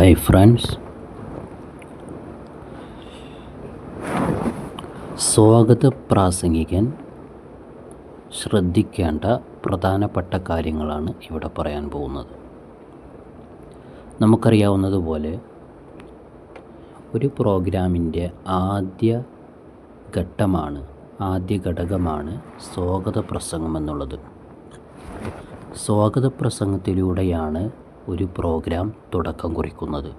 Hi friends സ്വാഗത പ്രാസംഗികൻ ശ്രദ്ധിക്കേണ്ട പ്രധാനപ്പെട്ട കാര്യങ്ങളാണ് ഇവിടെ പറയാൻ പോകുന്നത്. നമുക്കറിയാവുന്നതുപോലെ ഒരു പ്രോഗ്രാമിന്റെ ആദ്യ ഘട്ടമാണ് ആദ്യ ഘടകമാണ് സ്വാഗത പ്രസംഗം എന്നുള്ളത്. സ്വാഗത പ്രസംഗത്തിലൂടെയാണ് ഒരു പ്രോഗ്രാം തുടക്കം കുറിക്കുന്നത്.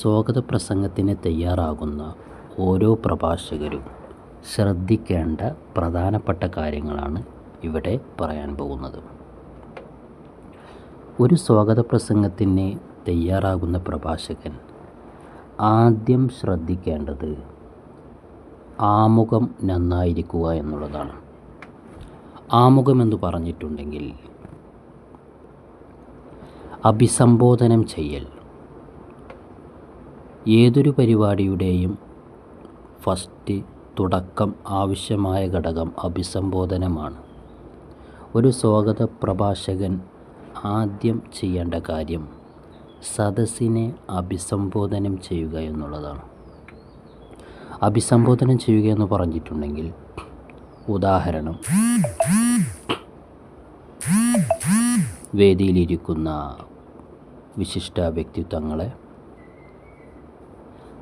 സ്വാഗത പ്രസംഗത്തിന് തയ്യാറാകുന്ന ഓരോ പ്രഭാഷകരും ശ്രദ്ധിക്കേണ്ട പ്രധാനപ്പെട്ട കാര്യങ്ങളാണ് ഇവിടെ പറയാൻ പോകുന്നത്. ഒരു സ്വാഗത പ്രസംഗത്തിന് തയ്യാറാകുന്ന പ്രഭാഷകൻ ആദ്യം ശ്രദ്ധിക്കേണ്ടത് ആമുഖം നന്നായിരിക്കുക എന്നുള്ളതാണ്. ആമുഖമെന്ന് പറഞ്ഞിട്ടുണ്ടെങ്കിൽ അഭിസംബോധനം ചെയ്യൽ. ഏതൊരു പരിപാടിയുടെയും ഫസ്റ്റ് തുടക്കം ആവശ്യമായ ഘടകം അഭിസംബോധനമാണ്. ഒരു സ്വാഗത പ്രഭാഷകൻ ആദ്യം ചെയ്യേണ്ട കാര്യം സദസ്സിനെ അഭിസംബോധനം ചെയ്യുക എന്നുള്ളതാണ്. അഭിസംബോധനം ചെയ്യുക എന്ന് പറഞ്ഞിട്ടുണ്ടെങ്കിൽ ഉദാഹരണം വേദിയിലിരിക്കുന്ന വിശിഷ്ട വ്യക്തിത്വങ്ങളെ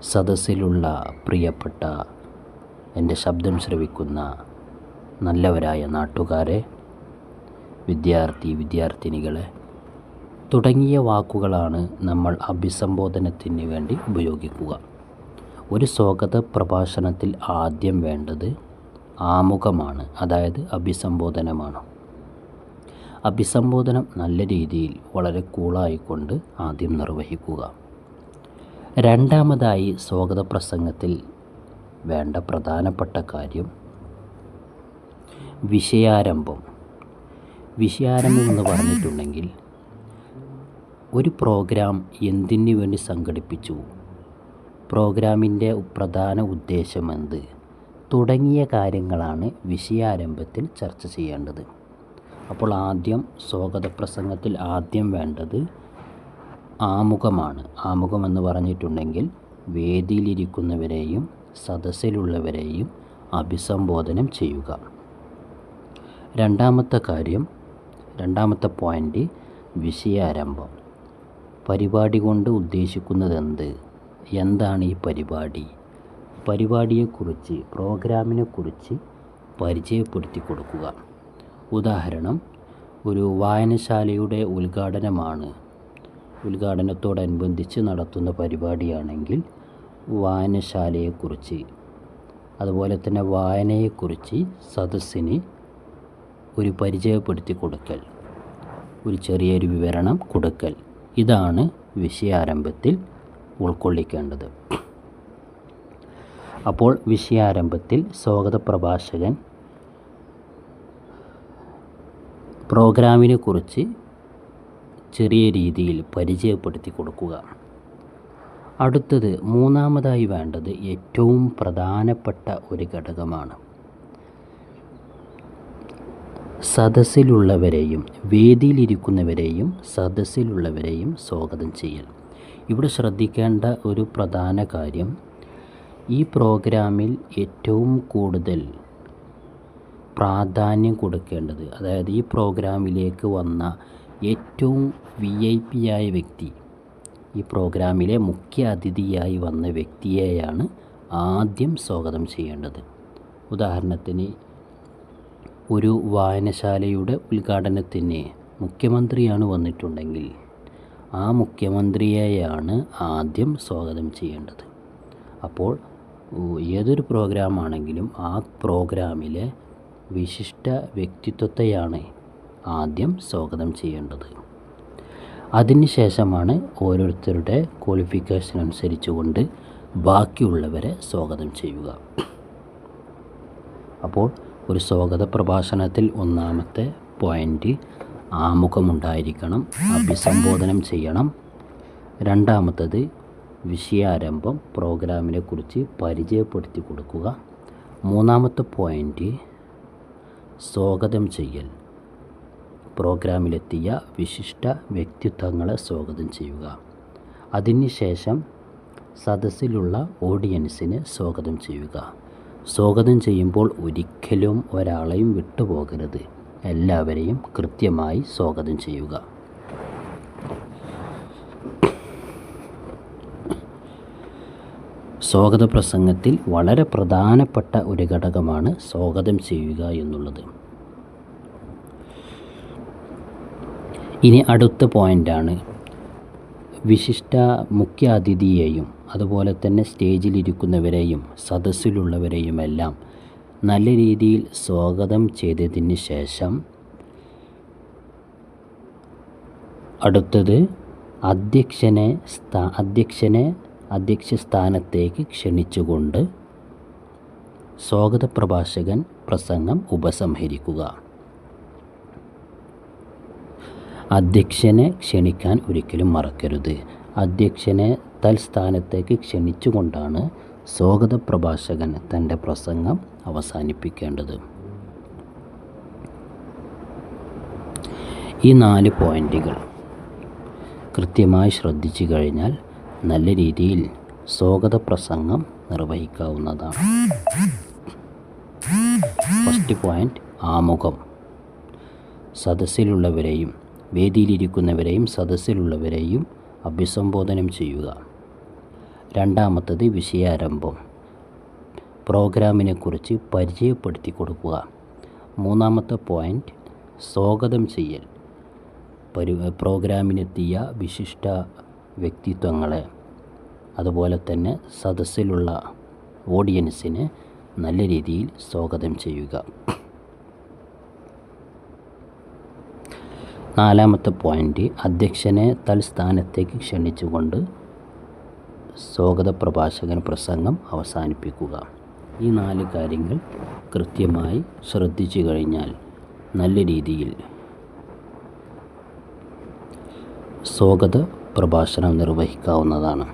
സദസ്സിലുള്ള പ്രിയപ്പെട്ട എന്റെ ശബ്ദം ശ്രവിക്കുന്ന നല്ലവരായ നാട്ടുകാരെ വിദ്യാർത്ഥി വിദ്യാർത്ഥിനികളെ തുടങ്ങിയ വാക്കുകളാണ് നമ്മൾ അഭിസംബോധനത്തിന് വേണ്ടി ഉപയോഗിക്കുക. ഒരു സ്വാഗത പ്രഭാഷണത്തിൽ ആദ്യം വേണ്ടത് ആമുഖമാണ് അതായത് അഭിസംബോധനമാണ്. അഭിസംബോധനം നല്ല രീതിയിൽ വളരെ കൂളായിക്കൊണ്ട് ആദ്യം നിർവഹിക്കുക. രണ്ടാമതായി സ്വാഗത പ്രസംഗത്തിൽ വേണ്ട പ്രധാനപ്പെട്ട കാര്യം വിഷയാരംഭം. വിഷയാരംഭം എന്ന് പറഞ്ഞിട്ടുണ്ടെങ്കിൽ ഒരു പ്രോഗ്രാം എന്തിനു വേണ്ടി സംഘടിപ്പിച്ചു? പ്രോഗ്രാമിന്റെ പ്രധാന ഉദ്ദേശമെന്ത് തുടങ്ങിയ കാര്യങ്ങളാണ് വിഷയാരംഭത്തിൽ ചർച്ച ചെയ്യേണ്ടത്. അപ്പോൾ ആദ്യം സ്വാഗത പ്രസംഗത്തിൽ ആദ്യം വേണ്ടത് ആമുഖമാണ്. ആമുഖം എന്ന് പറഞ്ഞിട്ടുണ്ടെങ്കിൽ വേദിയിലിരിക്കുന്നവരെയും സദസ്സിലുള്ളവരെയും അഭിസംബോധനം ചെയ്യുക. രണ്ടാമത്തെ കാര്യം രണ്ടാമത്തെ പോയിന്റ് വിഷയാരംഭം. പരിപാടി കൊണ്ട് ഉദ്ദേശിക്കുന്നത് എന്ത് എന്താണ് ഈ പരിപാടി? പരിപാടിയെക്കുറിച്ച് പ്രോഗ്രാമിനെക്കുറിച്ച് പരിചയപ്പെടുത്തി കൊടുക്കുക. ഉദാഹരണം ഒരു വായനശാലയുടെ ഉദ്ഘാടനമാണ്. ഉദ്ഘാടനത്തോടനുബന്ധിച്ച് നടത്തുന്ന പരിപാടിയാണെങ്കിൽ വായനശാലയെക്കുറിച്ച് അതുപോലെ തന്നെ വായനയെക്കുറിച്ച് സദസ്സിന് ഒരു പരിചയപ്പെടുത്തി കൊടുക്കൽ ഒരു ചെറിയൊരു വിവരണം കൊടുക്കൽ. ഇതാണ് വിഷയാരംഭത്തിൽ ഉൾക്കൊള്ളിക്കേണ്ടത്. അപ്പോൾ വിഷയാരംഭത്തിൽ സ്വാഗത പ്രഭാഷകൻ പ്രോഗ്രാമിനെ കുറിച്ച് ചെറിയ രീതിയിൽ പരിചയപ്പെടുത്തി കൊടുക്കുക. അടുത്തത് മൂന്നാമതായി വേണ്ടത് ഏറ്റവും പ്രധാനപ്പെട്ട ഒരു ഘടകമാണ്. സദസ്സിലുള്ളവരെയും വേദിയിലിരിക്കുന്നവരെയും സദസ്സിലുള്ളവരെയും സ്വാഗതം ചെയ്യൽ. ഇവിടെ ശ്രദ്ധിക്കേണ്ട ഒരു പ്രധാന കാര്യം ഈ പ്രോഗ്രാമിൽ ഏറ്റവും കൂടുതൽ പ്രാധാന്യം കൊടുക്കേണ്ടത്. അതായത് ഈ പ്രോഗ്രാമിലേക്ക് വന്ന ഏറ്റവും വി ഐ പി ആയ വ്യക്തി ഈ പ്രോഗ്രാമിലെ മുഖ്യ അതിഥിയായി വന്ന വ്യക്തിയെയാണ് ആദ്യം സ്വാഗതം ചെയ്യേണ്ടത്. ഉദാഹരണത്തിന് ഒരു വായനശാലയുടെ ഉദ്ഘാടനത്തിന് മുഖ്യമന്ത്രിയാണ് വന്നിട്ടുണ്ടെങ്കിൽ ആ മുഖ്യമന്ത്രിയെയാണ് ആദ്യം സ്വാഗതം ചെയ്യേണ്ടത്. അപ്പോൾ ഏതൊരു പ്രോഗ്രാമാണെങ്കിലും ആ പ്രോഗ്രാമിലെ വിശിഷ്ട വ്യക്തിത്വത്തെയാണ് ആദ്യം സ്വാഗതം ചെയ്യേണ്ടത്. അതിനുശേഷമാണ് ഓരോരുത്തരുടെ ക്വാളിഫിക്കേഷൻ അനുസരിച്ചുകൊണ്ട് ബാക്കിയുള്ളവരെ സ്വാഗതം ചെയ്യുക. അപ്പോൾ ഒരു സ്വാഗത പ്രഭാഷണത്തിൽ ഒന്നാമത്തെ പോയിന്റ് ആമുഖമുണ്ടായിരിക്കണം അഭിസംബോധനം ചെയ്യണം. രണ്ടാമത്തത് വിഷയാരംഭം പ്രോഗ്രാമിനെ കുറിച്ച് പരിചയപ്പെടുത്തി കൊടുക്കുക. മൂന്നാമത്തെ പോയിന്റ് സ്വാഗതം ചെയ്യൽ. പ്രോഗ്രാമിലെത്തിയ വിശിഷ്ട വ്യക്തിത്വങ്ങളെ സ്വാഗതം ചെയ്യുക. അതിനുശേഷം സദസ്സിലുള്ള ഓഡിയൻസിനെ സ്വാഗതം ചെയ്യുക. സ്വാഗതം ചെയ്യുമ്പോൾ ഒരിക്കലും ഒരാളെയും വിട്ടുപോകരുത്. എല്ലാവരെയും കൃത്യമായി സ്വാഗതം ചെയ്യുക. സ്വാഗത പ്രസംഗത്തിൽ വളരെ പ്രധാനപ്പെട്ട ഒരു ഘടകമാണ് സ്വാഗതം ചെയ്യുക എന്നുള്ളത്. ഇനി അടുത്ത പോയിന്റാണ് വിശിഷ്ട മുഖ്യാതിഥിയെയും അതുപോലെ തന്നെ സ്റ്റേജിലിരിക്കുന്നവരെയും സദസ്സിലുള്ളവരെയുമെല്ലാം നല്ല രീതിയിൽ സ്വാഗതം ചെയ്തതിന് ശേഷം അടുത്തത് അധ്യക്ഷനെ അധ്യക്ഷനെ അധ്യക്ഷ സ്ഥാനത്തേക്ക് ക്ഷണിച്ചുകൊണ്ട് സ്വാഗത പ്രഭാഷകൻ പ്രസംഗം ഉപസംഹരിക്കുക. അധ്യക്ഷനെ ക്ഷണിക്കാൻ ഒരിക്കലും മറക്കരുത്. അധ്യക്ഷനെ തൽസ്ഥാനത്തേക്ക് ക്ഷണിച്ചുകൊണ്ടാണ് സ്വാഗത പ്രഭാഷകൻ തന്റെ പ്രസംഗം അവസാനിപ്പിക്കേണ്ടത്. ഈ നാല് പോയിന്റുകൾ കൃത്യമായി ശ്രദ്ധിച്ചു കഴിഞ്ഞാൽ നല്ല രീതിയിൽ സ്വാഗത പ്രസംഗം നിർവഹിക്കാവുന്നതാണ്. ഫസ്റ്റ് പോയിന്റ് ആമുഖം. സദസ്സിലുള്ളവരെയും വേദിയിലിരിക്കുന്നവരെയും സദസ്സിലുള്ളവരെയും അഭിസംബോധനം ചെയ്യുക. രണ്ടാമത്തത് വിഷയാരംഭം. പ്രോഗ്രാമിനെക്കുറിച്ച് പരിചയപ്പെടുത്തി കൊടുക്കുക. മൂന്നാമത്തെ പോയിന്റ് സ്വാഗതം ചെയ്യൽ. പരി പ്രോഗ്രാമിനെത്തിയ വിശിഷ്ട വ്യക്തിത്വങ്ങളെ അതുപോലെ തന്നെ സദസ്സിലുള്ള ഓഡിയൻസിനെ നല്ല രീതിയിൽ സ്വാഗതം ചെയ്യുക. നാലാമത്തെ പോയിന്റ് അധ്യക്ഷനെ തൽസ്ഥാനത്തേക്ക് ക്ഷണിച്ചുകൊണ്ട് സ്വാഗത പ്രഭാഷകൻ പ്രസംഗം അവസാനിപ്പിക്കുക. ഈ നാല് കാര്യങ്ങൾ കൃത്യമായി ശ്രദ്ധിച്ചു കഴിഞ്ഞാൽ നല്ല രീതിയിൽ സ്വാഗത പ്രഭാഷണം നിർവഹിക്കാവുന്നതാണ്.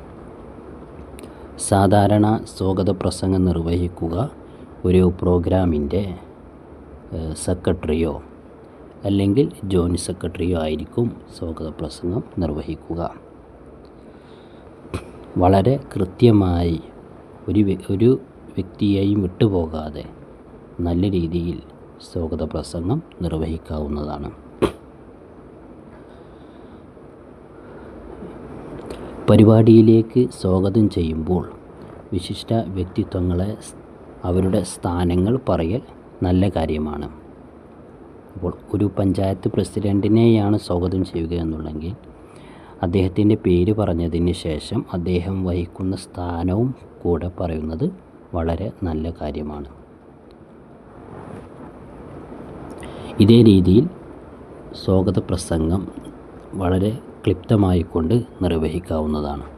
സാധാരണ സ്വാഗത പ്രസംഗം നിർവഹിക്കുക ഒരു പ്രോഗ്രാമിന്റെ സെക്രട്ടറിയോ അല്ലെങ്കിൽ ജോയിന്റ് സെക്രട്ടറിയോ ആയിരിക്കും സ്വാഗത പ്രസംഗം നിർവഹിക്കുക. വളരെ കൃത്യമായി ഒരു ഒരു വ്യക്തിയെയും വിട്ടുപോകാതെ നല്ല രീതിയിൽ സ്വാഗത പ്രസംഗം നിർവഹിക്കാവുന്നതാണ്. പരിപാടിയിലേക്ക് സ്വാഗതം ചെയ്യുമ്പോൾ വിശിഷ്ട വ്യക്തിത്വങ്ങളെ അവരുടെ സ്ഥാനങ്ങൾ പറയൽ നല്ല കാര്യമാണ്. അപ്പോൾ ഒരു പഞ്ചായത്ത് പ്രസിഡന്റിനെയാണ് സ്വാഗതം ചെയ്യുക എന്നുള്ളെങ്കിൽ അദ്ദേഹത്തിന്റെ പേര് പറഞ്ഞതിന് ശേഷം അദ്ദേഹം വഹിക്കുന്ന സ്ഥാനവും കൂടെ പറയുന്നത് വളരെ നല്ല കാര്യമാണ്. ഇതേ രീതിയിൽ സ്വാഗത പ്രസംഗം വളരെ ക്ലിപ്തമായിക്കൊണ്ട് നിർവഹിക്കാവുന്നതാണ്.